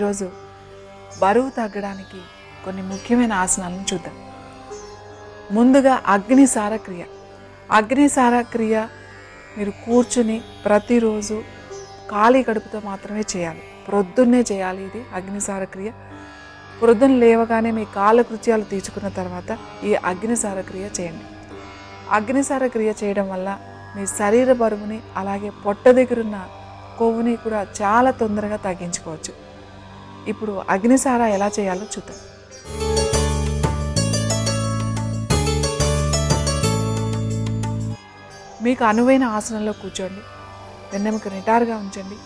ఈరోజు బరువు తగ్గడానికి కొన్ని ముఖ్యమైన ఆసనాలను చూద్దాం. ముందుగా అగ్నిసార క్రియ. అగ్నిసార క్రియ మీరు కూర్చుని ప్రతిరోజు ఖాళీ కడుపుతో మాత్రమే చేయాలి. ప్రొద్దున్నే చేయాలి ఇది అగ్నిసార క్రియ. ప్రొద్దున లేవగానే మీ కాలకృత్యాలు తీర్చుకున్న తర్వాత ఈ అగ్నిసార క్రియ చేయండి. అగ్నిసార క్రియ చేయడం వల్ల మీ శరీర బరువుని అలాగే పొట్ట దగ్గరున్న కొవ్వుని కూడా చాలా తొందరగా తగ్గించుకోవచ్చు. ఇప్పుడు అగ్నిసార ఎలా చేయాలో చూద్దాం. మీకు అనువైన ఆసనంలో కూర్చోండి. వెన్నెముక నిటారుగా ఉంచండి.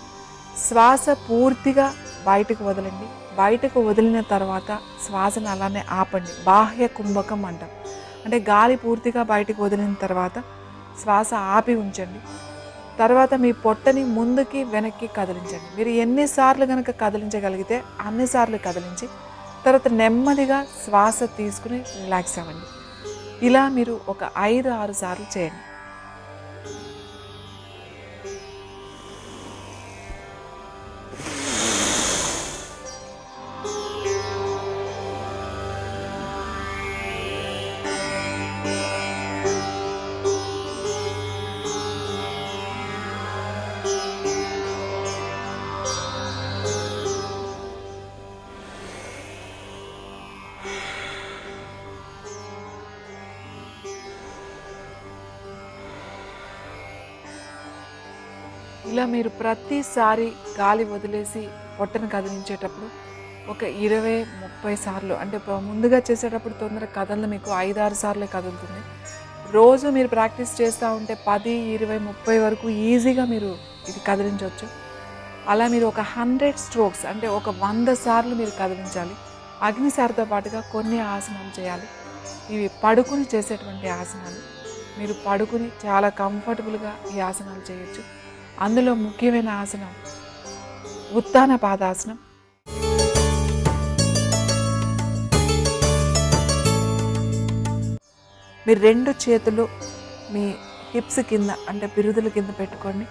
శ్వాస పూర్తిగా బయటకు వదలండి. బయటకు వదిలిన తర్వాత శ్వాసను అలానే ఆపండి. బాహ్య కుంభకం అంటాం. అంటే గాలి పూర్తిగా బయటకు వదిలిన తర్వాత శ్వాస ఆపి ఉంచండి. తర్వాత మీ పొట్టని ముందుకి వెనక్కి కదిలించండి. మీరు ఎన్నిసార్లు కనుక కదిలించగలిగితే అన్నిసార్లు కదిలించి తర్వాత నెమ్మదిగా శ్వాస తీసుకుని రిలాక్స్ అవ్వండి. ఇలా మీరు ఒక ఐదు ఆరు సార్లు చేయండి. ఇలా మీరు ప్రతిసారి గాలి వదిలేసి పొట్టను కదిలించేటప్పుడు ఒక ఇరవై ముప్పై సార్లు అంటే ముందుగా చేసేటప్పుడు తొందరగా కదలదు మీకు ఐదారు సార్లే కదులుతుంది. రోజు మీరు ప్రాక్టీస్ చేస్తూ ఉంటే పది ఇరవై ముప్పై వరకు ఈజీగా మీరు ఇది కదిలించవచ్చు. అలా మీరు ఒక హండ్రెడ్ స్ట్రోక్స్ అంటే ఒక వంద సార్లు మీరు కదిలించాలి. అగ్నిసారితో పాటుగా కొన్ని ఆసనాలు చేయాలి. ఇవి పడుకుని చేసేటువంటి ఆసనాలు. మీరు పడుకుని చాలా కంఫర్టబుల్గా ఈ ఆసనాలు చేయొచ్చు. అందులో ముఖ్యమైన ఆసనం ఉత్తాన పాదాసనం. మీరు రెండు చేతులు మీ హిప్స్ కింద అంటే బిరుదుల కింద పెట్టుకోండి.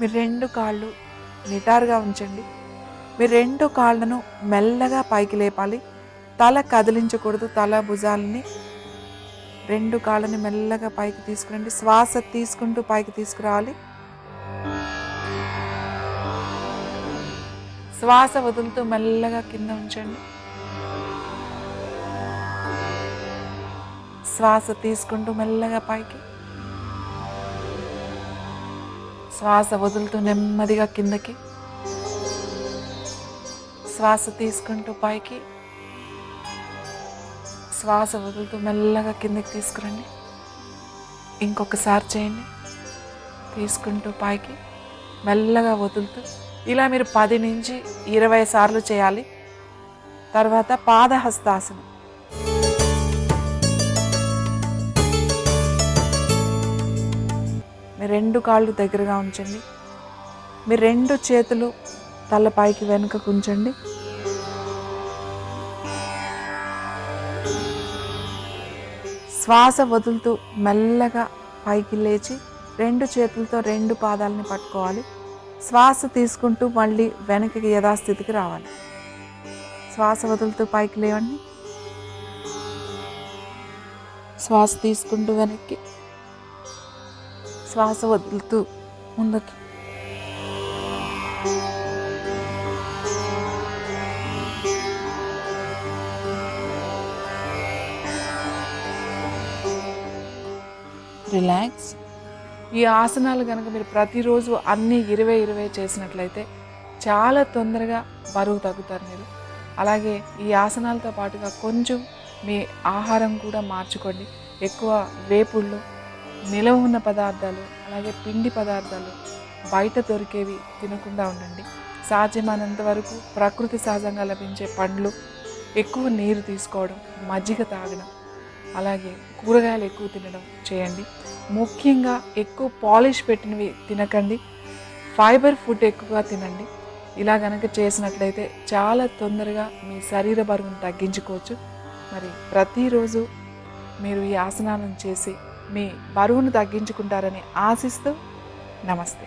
మీరు రెండు కాళ్ళు నిటారుగా ఉంచండి. మీరు రెండు కాళ్ళను మెల్లగా పైకి లేపాలి. తల కదిలించకూడదు తల భుజాలని రెండు కాళ్ళని మెల్లగా పైకి తీసుకురండి. శ్వాస తీసుకుంటూ పైకి తీసుకురావాలి. శ్వాస వదులుతూ మెల్లగా కింద ఉంచండి. శ్వాస తీసుకుంటూ మెల్లగా పైకి. శ్వాస వదులుతూ నెమ్మదిగా కిందకి. శ్వాస తీసుకుంటూ పైకి. శ్వాస వదులుతూ మెల్లగా కిందకి తీసుకురండి. ఇంకొకసారి చేయండి. తీసుకుంటూ పైకి మెల్లగా వదులుతూ ఇలా మీరు పది నుంచి ఇరవై సార్లు చేయాలి. తర్వాత పాదహస్తాసనం. మీ రెండు కాళ్ళు దగ్గరగా ఉంచండి. మీ రెండు చేతులు తల పైకి వెనుకకు ఉంచండి. శ్వాస వదులుతూ మెల్లగా పైకి లేచి రెండు చేతులతో రెండు పాదాలని పట్టుకోవాలి. శ్వాస తీసుకుంటూ మళ్ళీ వెనక్కి యథాస్థితికి రావాలి. శ్వాస వదులుతూ పైకి లేవండి. శ్వాస తీసుకుంటూ వెనక్కి. శ్వాస వదులుతూ ముందుకి. రిలాక్స్ ఈ ఆసనాలు కనుక మీరు ప్రతిరోజు అన్నీ ఇరవై ఇరవై చేసినట్లయితే చాలా తొందరగా బరువు తగ్గుతారు మీరు. అలాగే ఈ ఆసనాలతో పాటుగా కొంచెం మీ ఆహారం కూడా మార్చుకోండి. ఎక్కువ వేపుళ్ళు నిలవ ఉన్న పదార్థాలు అలాగే పిండి పదార్థాలు బయట దొరికేవి తినకుండా ఉండండి. సాధ్యమైనంత వరకు ప్రకృతి సహజంగా లభించే పండ్లు ఎక్కువ నీరు తీసుకోవడం మజ్జిగ తాగడం అలాగే కూరగాయలు ఎక్కువ తినడం చేయండి. ముఖ్యంగా ఎక్కువ పాలిష్ పెట్టినవి తినకండి. ఫైబర్ ఫుడ్ ఎక్కువగా తినండి. ఇలా కనుక చేసినట్లయితే చాలా తొందరగా మీ శరీర బరువును తగ్గించుకోవచ్చు. మరి ప్రతిరోజు మీరు ఈ ఆసనాలను చేసి మీ బరువును తగ్గించుకుంటారని ఆశిస్తూ నమస్తే.